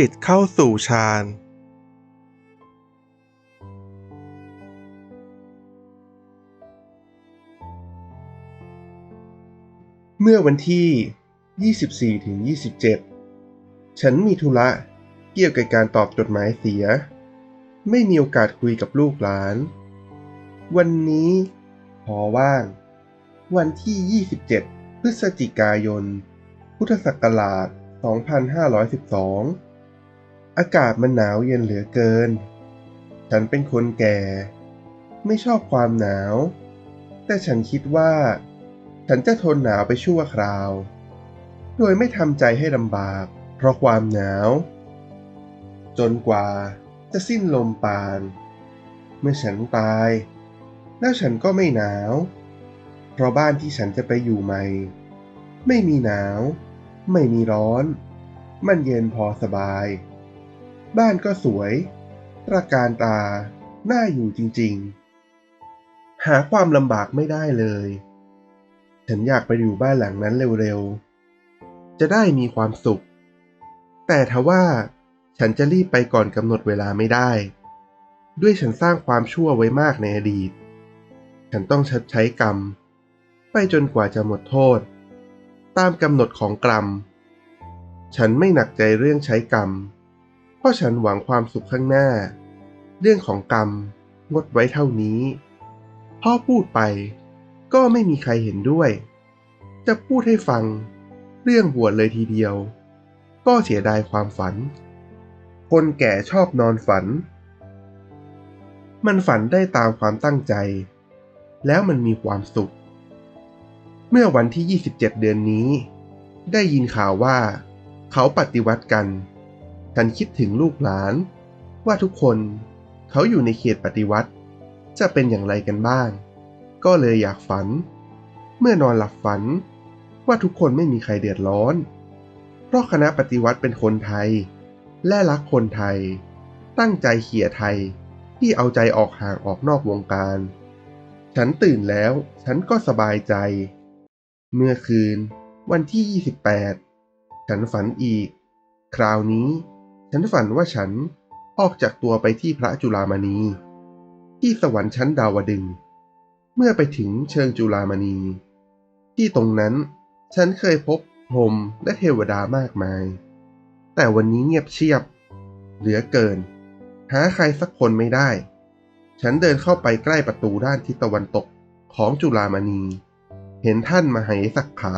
จิตเข้าสู่ฌานเมื่อวันที่ 24ถึง27 ฉันมีธุระเกี่ยวกับการตอบจดหมายเสีย ไม่มีโอกาสคุยกับลูกหลาน วันนี้พอว่าง วันที่ 27 พฤศจิกายน พุทธศักราช 2512 อากาศมันหนาวเย็นเหลือเกิน ฉันเป็นคนแก่ ไม่ชอบความหนาว แต่ฉันคิดว่า ฉันจะทนหนาวไปชั่วคราว โดยไม่ทำใจให้ลำบาก เพราะความหนาว จนกว่าจะสิ้นลมปาน เมื่อฉันตาย แล้วฉันก็ไม่หนาว เพราะบ้านที่ฉันจะไปอยู่ใหม่ ไม่มีหนาว ไม่มีร้อน มันเย็นพอสบาย บ้านก็สวย ตระการตา น่าอยู่จริงๆ หาความลำบากไม่ได้เลย ฉันอยากไปอยู่บ้านหลังนั้นเร็วๆ จะได้มีความสุข แต่ทว่าฉันจะรีบไปก่อนกำหนดเวลาไม่ได้ ด้วยฉันสร้างความชั่วไว้มากในอดีต ฉันต้องชดใช้กรรม ไปจนกว่าจะหมดโทษ ตามกำหนดของกรรม ฉันไม่หนักใจเรื่องใช้กรรม ราะฉันหวังความสุขข้างหน้า เรื่องของกรรมงดไว้เท่านี้ พ่อพูดไปก็ไม่มีใครเห็นด้วย จะพูดให้ฟัง เรื่องบวชเลยทีเดียว ก็เสียดายความฝัน คนแก่ชอบนอนฝัน มันฝันได้ตามความตั้งใจ แล้วมันมีความสุข เมื่อวันที่ 27 เดือนนี้ ได้ยินข่าวว่า เขาปฏิวัติกัน ฉันคิดถึงลูกหลาน ว่าทุกคนเขาอยู่ในเขตปฏิวัติ จะเป็นอย่างไรกันบ้าง ก็เลยอยากฝัน เมื่อนอนหลับฝัน ว่าทุกคนไม่มีใครเดือดร้อน เพราะคณะปฏิวัติเป็นคนไทย และรักคนไทย ตั้งใจเขี่ยไทยที่เอาใจออกห่างออกนอกวงการ ฉันตื่นแล้วฉันก็สบายใจ เมื่อคืนวันที่ 28 ฉันฝันอีก คราวนี้ ฉันฝันว่าฉันออกจากตัวไปที่พระจุลามณี ที่สวรรค์ชั้นดาวดึง เมื่อไปถึงเชิงจุลามณี ที่ตรงนั้นฉันเคยพบพรมและเทวดามากมาย แต่วันนี้เงียบเชียบ เหลือเกิน หาใครสักคนไม่ได้ ฉันเดินเข้าไปใกล้ประตูด้านทิศตะวันตกของจุลามณี เห็นท่านมหาสักขา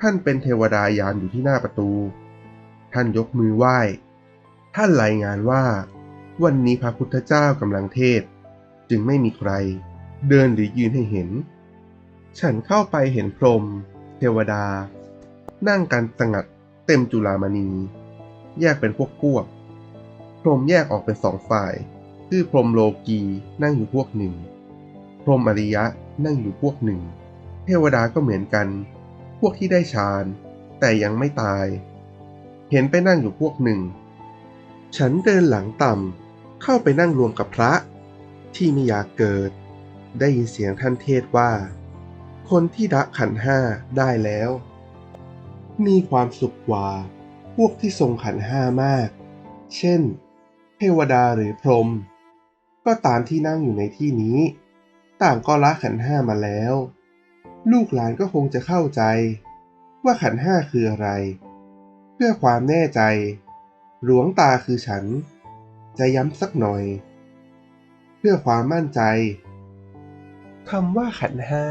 ท่านเป็นเทวดายามอยู่ที่หน้าประตู ท่านยกมือไหว้ ท่านรายงานว่า วันนี้พระพุทธเจ้ากำลังเทศ จึงไม่มีใคร เดินหรือยืนให้เห็น ฉันเข้าไปเห็นพรหมเทวดา นั่งกันสงัดเต็มจุลามณี แยกเป็นพวกพวก พรหมแยกออกเป็นสองฝ่าย คือพรหมโลกีนั่งอยู่พวกหนึ่ง พรหมอริยะนั่งอยู่พวกหนึ่ง เทวดาก็เหมือนกัน พวกที่ได้ฌานแต่ยังไม่ตาย เห็นไปนั่งอยู่พวกหนึ่ง ฉันเดินหลังต่ำเข้าไปนั่งรวมกับพระ ที่ไม่อยากเกิด ได้ยินเสียงท่านเทศว่า คนที่ละขันห้าได้แล้ว มีความสุขกว่า พวกที่ทรงขันห้ามาก เช่น เทวดาหรือพรหมก็ตามที่นั่งอยู่ในที่นี้ ต่างก็ละขันห้ามาแล้ว ลูกหลานก็คงจะเข้าใจ ว่าขันห้าคืออะไร เพื่อความแน่ใจ หลวงตาคือฉัน จะย้ำสักหน่อย เพื่อความมั่นใจคำว่าขันห้า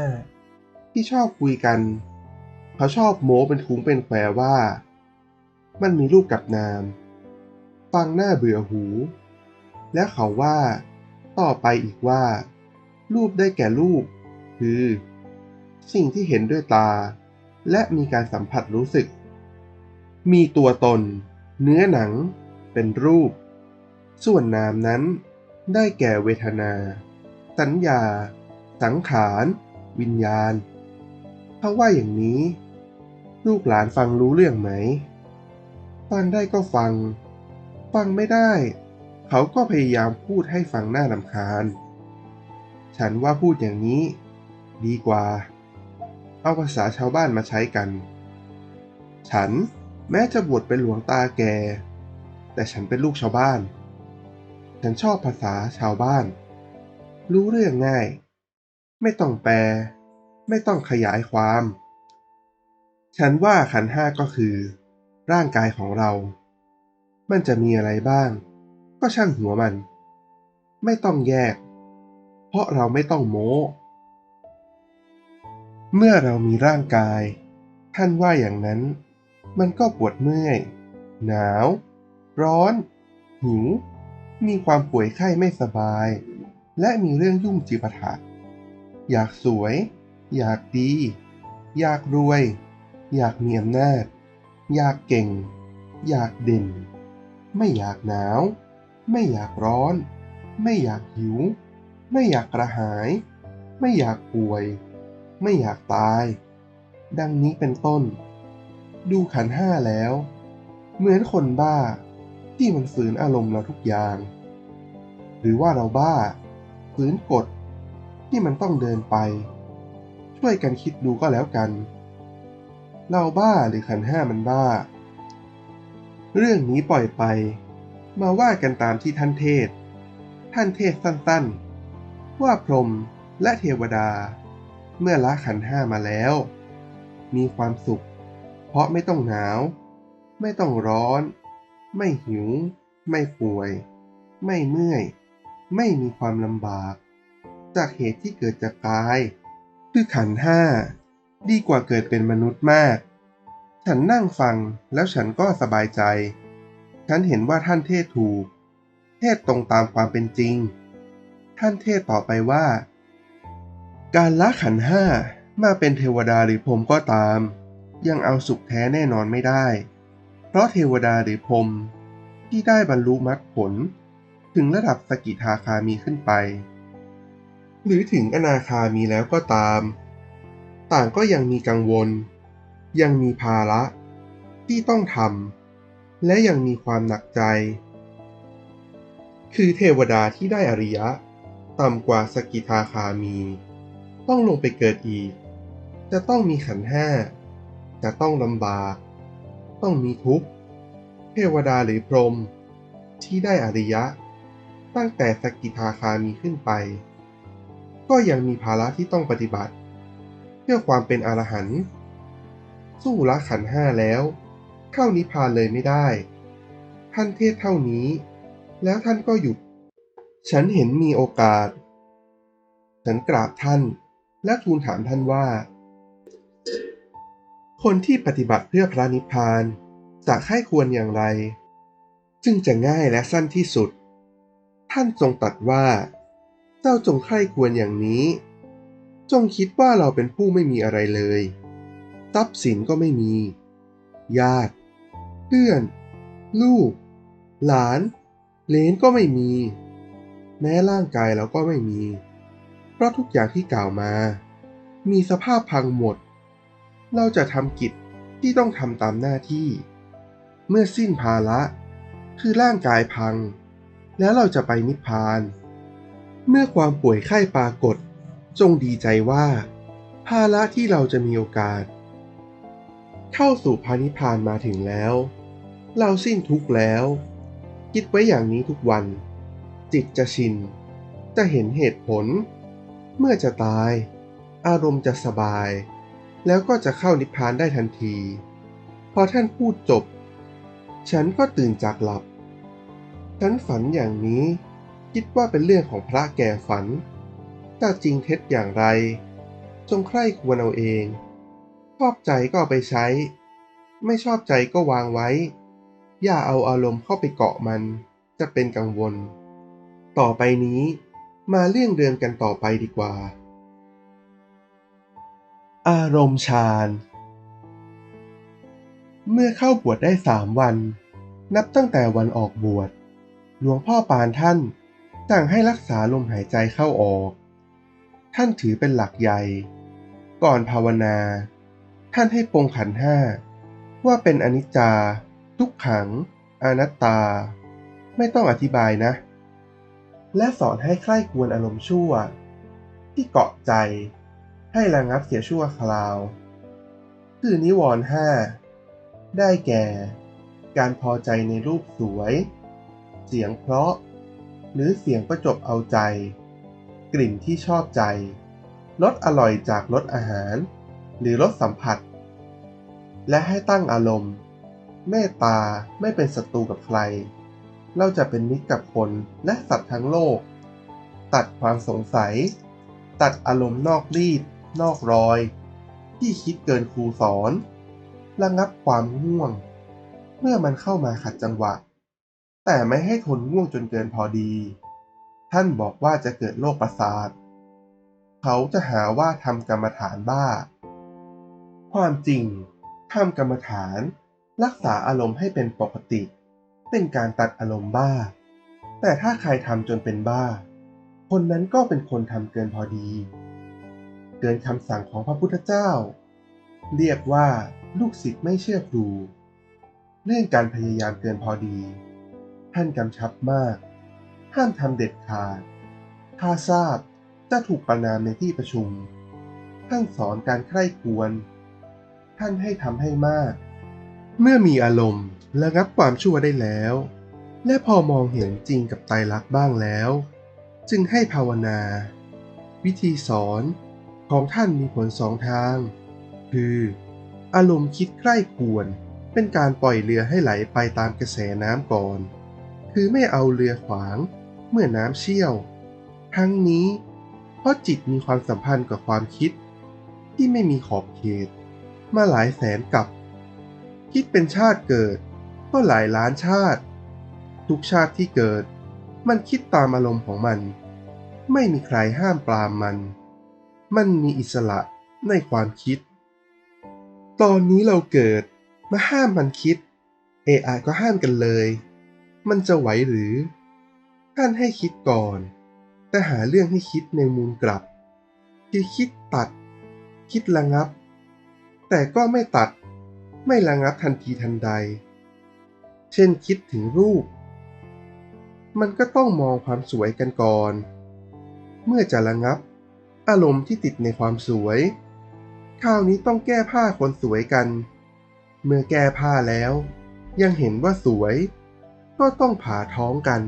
ที่ชอบคุยกัน เขาชอบโม้เป็นคุ้งเป็นแควว่า มันมีรูปกับนาม ฟังหน้าเบื่อหู และเขาว่า ต่อไปอีกว่า รูปได้แก่รูป คือ สิ่งที่เห็นด้วยตา และมีการสัมผัสรู้สึก มีตัวตน เนื้อหนังเป็นรูป ส่วนนามนั้นได้แก่เวทนา สัญญา สังขาร วิญญาณ ถ้าว่าอย่างนี้ ลูกหลานฟังรู้เรื่องไหม ฟังได้ก็ฟัง ฟังไม่ได้ เขาก็พยายามพูดให้ฟังหน้าลำคาญ ฉันว่าพูดอย่างนี้ ดีกว่า เอาภาษาชาวบ้านมาใช้กัน ฉัน แม้จะบวชเป็นหลวงตาแก่แต่ฉันเป็นลูกชาวบ้าน ฉันชอบภาษาชาวบ้าน รู้เรื่องง่าย ไม่ต้องแปล ไม่ต้องขยายความ ฉันว่าขันห้าก็คือ ร่างกายของเรา มันจะมีอะไรบ้าง ก็ช่างหัวมัน ไม่ต้องแยก เพราะเราไม่ต้องโม้เมื่อเรามีร่างกาย ท่านว่าอย่างนั้น มันก็ปวดเมื่อย หนาว ร้อน หิว มีความป่วยไข้ไม่สบาย และมีเรื่องยุ่งจิปาถะอยากสวย อยากดี อยากรวย อยากมีอำนาจ อยากเก่ง อยากเด่น ไม่อยากหนาว ไม่อยากร้อน ไม่อยากหิว ไม่อยากกระหาย ไม่อยากป่วย ไม่อยากตาย ดังนี้เป็นต้น ดูขันห้าแล้ว เหมือนคนบ้าที่มันฝืนอารมณ์เราทุกอย่าง หรือว่าเราบ้า ฝืนกฎที่มันต้องเดินไป ช่วยกันคิดดูก็แล้วกัน เราบ้าหรือขันห้ามันบ้า เรื่องนี้ปล่อยไป มาว่ากันตามที่ท่านเทศ ท่านเทศสั้นๆ ว่าพรหมและเทวดา เมื่อละขันห้ามาแล้ว มีความสุข เพราะไม่ต้องหนาว ไม่ต้องร้อน ไม่หิว ไม่ป่วย ไม่เมื่อย ไม่มีความลำบาก จากเหตุที่เกิดจากกาย คือขันห้า ดีกว่าเกิดเป็นมนุษย์มาก ฉันนั่งฟังแล้วฉันก็สบายใจ ฉันเห็นว่าท่านเทศถูก เทศตรงตามความเป็นจริง ท่านเทศต่อไปว่า การละขันห้ามาเป็นเทวดาหรือพรหมก็ตาม ยังเอาสุขแท้แน่นอนไม่ได้ เพราะเทวดาหรือพรมที่ได้บรรลุมรรคผล ถึงระดับสกิทาคามีขึ้นไป หรือถึงอนาคามีแล้วก็ตาม ต่างก็ยังมีกังวล ยังมีภาระที่ต้องทำและยังมีความหนักใจ คือเทวดาที่ได้อริยะ ต่ำกว่าสกิทาคามี ต้องลงไปเกิดอีก จะต้องมีขันห้า จะต้องลำบาก ต้องมีทุกข์ เทวดาหรือพรหมที่ได้อริยะ ตั้งแต่สกิทาคามีขึ้นไป ก็ยังมีภาระที่ต้องปฏิบัติ เพื่อความเป็นอรหันต์สู้ละขันห้าแล้ว เข้านิพพานเลยไม่ได้ ท่านเทศเท่านี้ แล้วท่านก็หยุด ฉันเห็นมีโอกาส ฉันกราบท่านและทูลถามท่านว่า คนที่ปฏิบัติเพื่อพระนิพพานจะให้ควรอย่างไรจึงจะง่ายและสั้นที่สุด ท่านทรงตรัสว่า เจ้าจงใคร่ควรอย่างนี้ จงคิดว่าเราเป็นผู้ไม่มีอะไรเลย ทรัพย์สินก็ไม่มี ญาติ เพื่อน ลูก หลาน เลนก็ไม่มี แม้ร่างกายเราก็ไม่มี เพราะทุกอย่างที่กล่าวมา มีสภาพพังหมด เราจะทำกิจที่ต้องทำตามหน้าที่ เมื่อสิ้นภาระคือร่างกายพัง แล้วเราจะไปนิพพาน เมื่อความป่วยไข้ปรากฏ จงดีใจว่า ภาระที่เราจะมีโอกาส เข้าสู่พานิพพานมาถึงแล้ว เราสิ้นทุกข์แล้ว คิดไว้อย่างนี้ทุกวัน จิตจะชิน จะเห็นเหตุผล เมื่อจะตาย อารมณ์จะสบาย แล้วก็จะเข้านิพพานได้ทันที พอท่านพูดจบ ฉันก็ตื่นจากหลับ ฉันฝันอย่างนี้คิดว่าเป็นเรื่องของพระแก่ฝันแต่จริงเท็จอย่างไร จงใคร่ควรเอาเอง ชอบใจก็เอาไปใช้ ไม่ชอบใจก็วางไว้ อย่าเอาอารมณ์เข้าไปเกาะมัน จะเป็นกังวล ต่อไปนี้มาเรื่องเรืองกันต่อไปดีกว่า อารมณ์ฌาน เมื่อเข้าบวชได้สามวัน นับตั้งแต่วันออกบวช หลวงพ่อปานท่านสั่งให้รักษาลมหายใจเข้าออก ท่านถือเป็นหลักใหญ่ ก่อนภาวนา ท่านให้ปงขันห้า ว่าเป็นอนิจจา ทุกขัง อนัตตา ไม่ต้องอธิบายนะ และสอนให้ใคร่ควรอารมณ์ชั่ว ที่เกาะใจ ให้ระงับเสียชั่วคราว คือนิวรณ์ห้าได้แก่ การพอใจในรูปสวย เสียงเพราะ หรือเสียงประจบเอาใจ กลิ่นที่ชอบใจรสอร่อยจากรสอาหาร หรือรสสัมผัส และให้ตั้งอารมณ์ เมตตาไม่เป็นศัตรูกับใคร เราจะเป็นมิตรกับคนและสัตว์ทั้งโลก ตัดความสงสัย ตัดอารมณ์นอกรีด นอกรอย ที่คิดเกินครูสอน ระงับความง่วง เมื่อมันเข้ามาขัดจังหวะ แต่ไม่ให้ทนง่วงจนเกินพอดี ท่านบอกว่าจะเกิดโรคประสาท เขาจะหาว่าทำกรรมฐานบ้า ความจริงทำกรรมฐาน รักษาอารมณ์ให้เป็นปกติ เป็นการตัดอารมณ์บ้า แต่ถ้าใครทำจนเป็นบ้า คนนั้นก็เป็นคนทำเกินพอดี เกินคำสั่งของพระพุทธเจ้า เรียกว่าลูกศิษย์ไม่เชื่อครู เรื่องการพยายามเกินพอดี ท่านกำชับมาก ห้ามทำเด็ดขาด ถ้าทราบจะถูกประนามในที่ประชุม ท่านสอนการใคร่ควร ท่านให้ทำให้มาก เมื่อมีอารมณ์ระงับความชั่วได้แล้ว และพอมองเห็นจริงกับไตรลักษณ์บ้างแล้ว จึงให้ภาวนา วิธีสอน ของท่านมีผลสองทาง คือ อารมณ์คิดใคร่ควร เป็นการปล่อยเรือให้ไหลไปตามกระแสน้ำก่อน คือไม่เอาเรือขวางเมื่อน้ำเชี่ยว ทั้งนี้ เพราะจิตมีความสัมพันธ์กับความคิด ที่ไม่มีขอบเขต มาหลายแสนกับ คิดเป็นชาติเกิด ก็หลายล้านชาติ ทุกชาติที่เกิด มันคิดตามอารมณ์ของมัน ไม่มีใครห้ามปรามมัน มันมีอิสระในความคิด ตอนนี้เราเกิดมาห้ามมันคิด เอไอก็ห้ามกันเลย มันจะไหวหรือ ท่านให้คิดก่อน แต่หาเรื่องให้คิดในมูลกลับ คือคิดตัด คิดระงับ แต่ก็ไม่ตัด ไม่ระงับทันทีทันใด เช่นคิดถึงรูป มันก็ต้องมองความสวยกันก่อน เมื่อจะระงับ อารมณ์ที่ติดในความสวย คราวนี้ต้องแก้ผ้าคนสวยกัน เมื่อแก้ผ้าแล้ว ยังเห็นว่าสวย ก็ต้องผ่าท้องกัน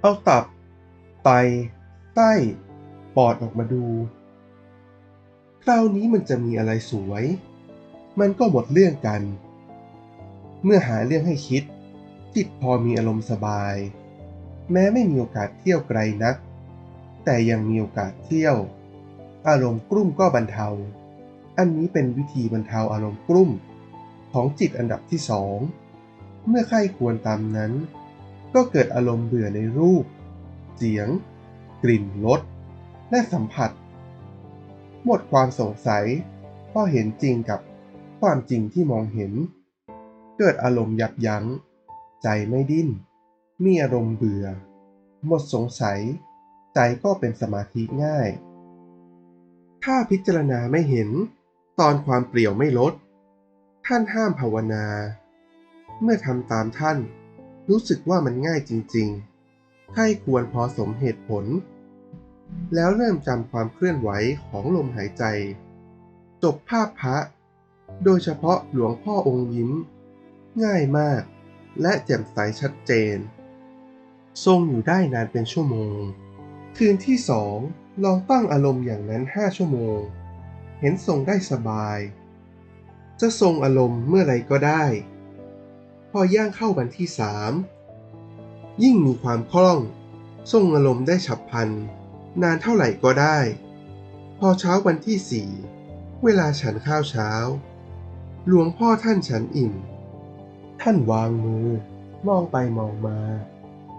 เอาตับ ไต ไส้ปอดออกมาดู คราวนี้มันจะมีอะไรสวย มันก็หมดเรื่องกัน เมื่อหาเรื่องให้คิด จิตพอมีอารมณ์สบาย แม้ไม่มีโอกาสเที่ยวไกลนัก แต่ยังมีโอกาสเที่ยว อารมณ์กลุ้มก็บรรเทา อันนี้เป็นวิธีบรรเทาอารมณ์กลุ้มของจิตอันดับที่สองเมื่อใครควรตามนั้น ก็เกิดอารมณ์เบื่อในรูป เสียง กลิ่นรสและสัมผัส หมดความสงสัยพอเห็นจริงกับความจริงที่มองเห็น เกิดอารมณ์ยับยัง้ง ใจไม่ดิ้น มีอารมณ์เบื่อ หมดสงสัย ใจก็เป็นสมาธิง่าย ถ้าพิจารณาไม่เห็น ตอนความเปลี่ยวไม่ลด ท่านห้ามภาวนา เมื่อทำตามท่าน รู้สึกว่ามันง่ายจริงๆใครควรพอสมเหตุผล แล้วเริ่มจำความเคลื่อนไหวของลมหายใจ จบภาพพระ โดยเฉพาะหลวงพ่อองค์ยิ้ม ง่ายมากและแจ่มใสชัดเจน ทรงอยู่ได้นานเป็นชั่วโมง คืนที่สองลองตั้งอารมณ์อย่างนั้นห้าชั่วโมง เห็นทรงได้สบาย จะทรงอารมณ์เมื่อไรก็ได้ พอย่างเข้าวันที่สามยิ่งมีความคล่อง ทรงอารมณ์ได้ฉับพลัน นานเท่าไหร่ก็ได้ พอเช้าวันที่สี่เวลาฉันข้าวเช้า หลวงพ่อท่านฉันอิ่ม ท่านวางมือ มองไปมองมา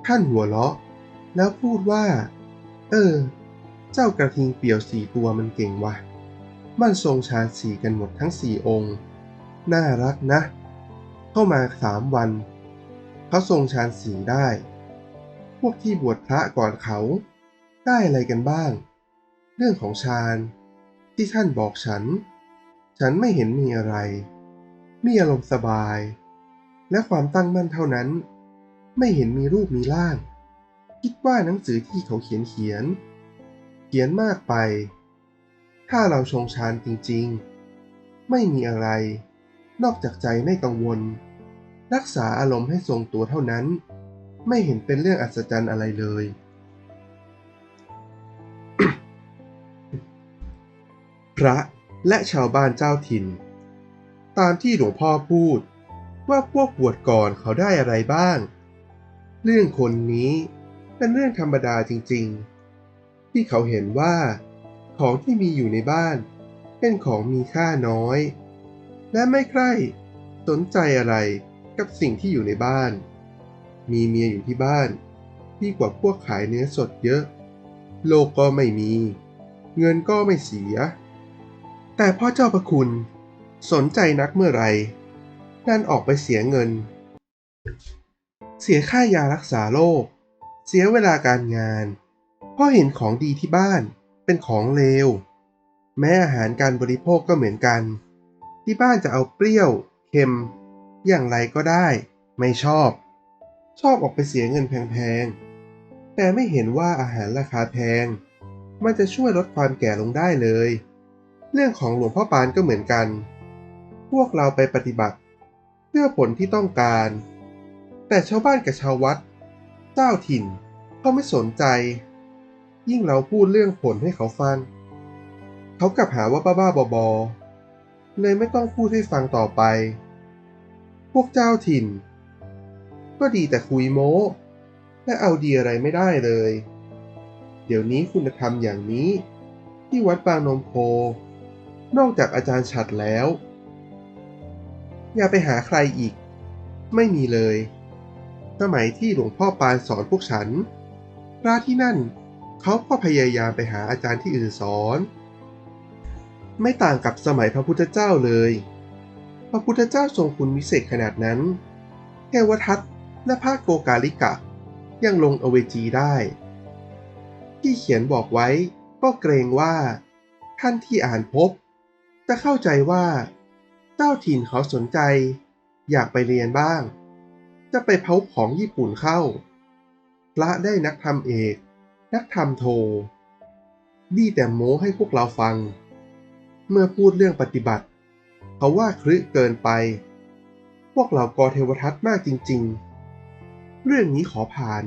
ท่านหัวเราะ แล้วพูดว่า เออ เจ้ากระทิงเปี่ยวสี่ตัวมันเก่งว่ะ มันทรงฌาสีกันหมดทั้งสี่องค์ น่ารักนะ เข้ามาสามวัน เขาทรงฌาสีได้ พวกที่บวชพระก่อนเขา ได้อะไรกันบ้าง เรื่องของฌานที่ท่านบอกฉัน ฉันไม่เห็นมีอะไร มีอารมณ์สบาย และความตั้งมั่นเท่านั้น ไม่เห็นมีรูปมีร่าง คิดว่าหนังสือที่เขาเขียนเขียน เขียนมากไป ถ้าเราชงฌานจริงๆ ไม่มีอะไร นอกจากใจไม่กังวล รักษาอารมณ์ให้ทรงตัวเท่านั้น ไม่เห็นเป็นเรื่องอัศจรรย์อะไรเลย พระและชาวบ้านเจ้าถิ่น ตามที่หลวงพ่อพูดว่าพวกบวชก่อนเขาได้อะไรบ้าง เรื่องคนนี้ เป็นเรื่องธรรมดาจริงๆ ที่เขาเห็นว่า ของที่มีอยู่ในบ้าน เป็นของมีค่าน้อย และไม่ใคร่สนใจอะไรกับสิ่งที่อยู่ในบ้าน มีเมียอยู่ที่บ้านดีกว่าพวกขายเนื้อสดเยอะ โลกก็ไม่มี เงินก็ไม่เสีย แต่พ่อเจ้าประคุณสนใจนักเมื่อไหรนั่นออกไปเสียเงิน เสียค่ายารักษาโรค เสียเวลาการงานพราะเห็นของดีที่บ้าน เป็นของเลว แม้อาหารการบริโภคก็เหมือนกัน ที่บ้านจะเอาเปรี้ยว เค็ม อย่างไรก็ได้ ไม่ชอบ ชอบออกไปเสียเงินแพงๆ แต่ไม่เห็นว่าอาหารราคาแพง มันจะช่วยลดความแก่ลงได้เลย เรื่องของหลวงพ่อปานก็เหมือนกัน พวกเราไปปฏิบัติ เพื่อผลที่ต้องการ แต่ชาวบ้านกับชาววัด เจ้าถิ่นเขาไม่สนใจ ยิ่งเราพูดเรื่องผลให้เขาฟัง เขากลับหาว่าบ้าๆบอๆเลยไม่ต้องพูดให้ฟังต่อไป พวกเจ้าถิ่น ก็ดีแต่คุยโม้และเอาดีอะไรไม่ได้เลย เดี๋ยวนี้คุณธรรมอย่างนี้ ที่วัดบางนมโพ นอกจากอาจารย์ฉัดแล้ว อย่าไปหาใครอีก ไม่มีเลย สมัยที่หลวงพ่อปานสอนพวกฉัน พระที่นั่นเขาก็พยายามไปหาอาจารย์ที่อื่นสอน ไม่ต่างกับสมัยพระพุทธเจ้าเลย พระพุทธเจ้าทรงคุณวิเศษขนาดนั้น เทวทัตและพระโกกาลิกะ ยังลงอเวจีได้ ที่เขียนบอกไว้ก็เกรงว่า ท่านที่อ่านพบ จะเข้าใจว่า เจ้าถิ่นเขาสนใจ อยากไปเรียนบ้าง จะไปเผาของญี่ปุ่นเข้า พระได้นักธรรมเอก นักธรรมโท ดีแต่โม้ให้พวกเราฟัง เมื่อพูดเรื่องปฏิบัติ เขาว่าครึเกินไป พวกเรากอเทวทัตมากจริง ๆ เรื่องนี้ขอผ่าน